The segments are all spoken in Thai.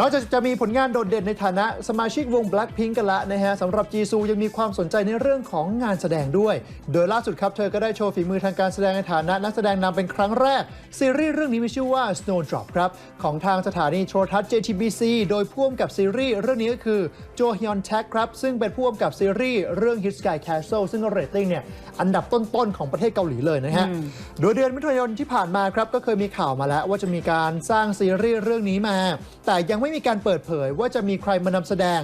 นอกจากจะมีผลงานโดดเด่นในฐานะสมาชิกวง Blackpink กันละนะฮะสำหรับจีซูยังมีความสนใจในเรื่องของงานแสดงด้วย โดยล่าสุดครับเธอก็ได้โชว์ฝีมือทางการแสดงในฐานะนักแสดงนำเป็นครั้งแรก ซีรีส์เรื่องนี้มีชื่อว่า Snowdrop ครับ ของทางสถานีโทรทัศน์ JTBC โดยพ่วงกับซีรีส์เรื่องนี้ก็คือโจฮยอนแท็กครับซึ่งเป็นพ่วงกับซีรีส์เรื่อง Hit Sky Castle ซึ่งเรตติ้งเนี่ยอันดับต้นๆของประเทศเกาหลีเลยนะฮะโดยเดือนมิถุนายนที่ผ่านมาครับก็เคยมีข่าวมาแล้วว่าจะมีการสร้างซีรีส์เรื่องนี้มา แต่ยังไม่ไม่มีการเปิดเผยว่าจะมีใครมานำแสดง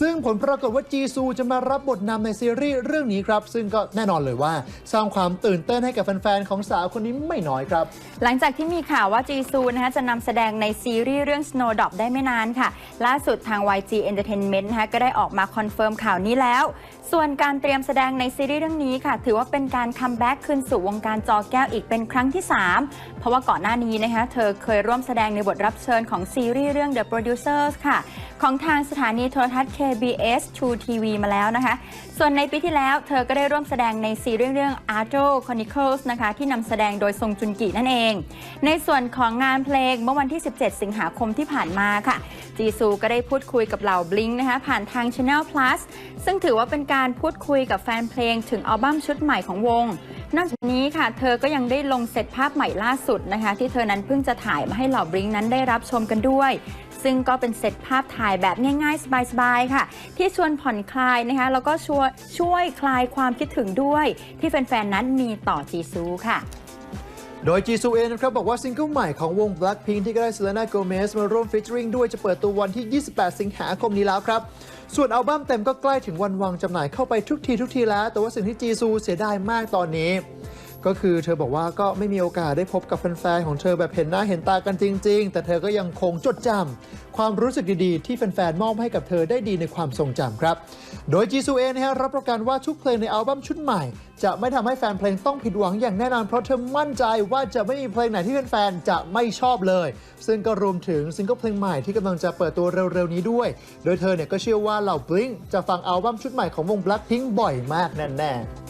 ซึ่งผลปรากฏว่าจีซูจะมารับบทนำในซีรีส์เรื่องนี้ครับ ซึ่งก็แน่นอนเลยว่า สร้างความตื่นเต้นให้กับแฟนๆของสาวคนนี้ไม่น้อยครับ หลังจากที่มีข่าวว่าจีซูนะคะจะนำแสดงในซีรีส์เรื่อง Snowdrop ได้ไม่นานค่ะ ล่าสุดทาง YG Entertainment นะคะก็ได้ออกมาคอนเฟิร์มข่าวนี้แล้ว ส่วนการเตรียมแสดงในซีรีส์เรื่องนี้ค่ะ ถือว่าเป็นการคัมแบ็กคืนสู่วงการจอแก้วอีกเป็นครั้งที่ 3 เพราะว่าก่อนหน้านี้นะคะเธอเคยร่วมแสดงในบทรับเชิญของซีรีส์เรื่อง The Producers ค่ะ ของทางสถานีโทรทัศน์ KBS True TV มาแล้วนะคะ ส่วนในปีที่แล้วเธอก็ได้ร่วมแสดงในซีรีส์เรื่อง Art Chronicles นะคะ ที่นำแสดงโดยทรงจุนกินั่นเอง ในส่วนของงานเพลงเมื่อวันที่ 17 สิงหาคมที่ผ่านมาค่ะ จีซูก็ได้พูดคุยกับเหล่าบลิงนะคะผ่านทาง Channel Plus ซึ่งถือว่าเป็นการพูดคุยกับแฟนเพลงถึงอัลบั้มชุดใหม่ของวงนอกจากนี้ค่ะเธอก็ยังได้ลงเซตภาพใหม่ล่าสุดนะคะ ที่เธอนั้นเพิ่งจะถ่ายมาให้เหล่าบลิงนั้นได้รับชมกันด้วย ซึ่งก็เป็นเซตภาพถ่ายแบบง่ายๆ สบายๆ ค่ะ ที่ชวนผ่อนคลายนะคะ แล้วก็ช่วยช่วยคลายความคิดถึงด้วย ที่แฟนๆ นั้นมีต่อจีซูค่ะโดยจีซูเองนะครับ บอกว่าซิงเกิลใหม่ของวง Blackpink ที่ก็ได้เซเลน่าโกเมสมาร่วมฟิชเชอริงด้วยจะเปิดตัววันที่ 28 สิงหาคมนี้แล้วครับ ส่วนอัลบั้มเต็มก็ใกล้ถึงวันวางจำหน่ายเข้าไปทุกทีทุกทีแล้ว แต่ว่าสิ่งที่จีซูเสียดายมากตอนนี้ ก็คือเธอบอกว่าก็ไม่มีโอกาสได้พบกับแฟนๆของเธอแบบเห็นหน้าเห็นตากันจริง ๆ แต่เธอก็ยังคงจดจำความรู้สึกดีๆ ที่แฟนๆมอบให้กับเธอได้ดีในความทรงจำครับ โดยจีซูเองนะฮะรับประกันว่าทุกเพลงในอัลบั้มชุดใหม่ จะไม่ทำให้แฟนเพลงต้องผิดหวังอย่างแน่นอนเพราะเธอมั่นใจว่าจะไม่มีเพลงไหนที่แฟนๆจะไม่ชอบเลย ซึ่งก็รวมถึงซิงเกิลเพลงใหม่ที่กำลังจะเปิดตัวเร็วๆนี้ด้วย โดยเธอเนี่ยก็เชื่อว่าเหล่าบลิงจะฟังอัลบั้มชุดใหม่ของวง Blackpink บ่อยมากแน่ๆ